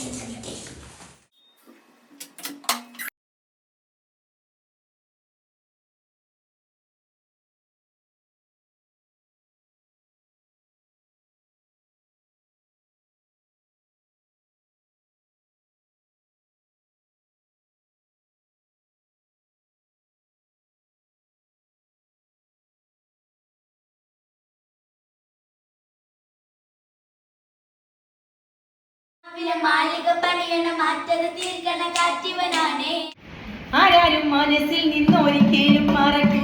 Amen. ആരാരും മനസ്സിൽ നിന്നൊരിക്കലും വിധമുള്ള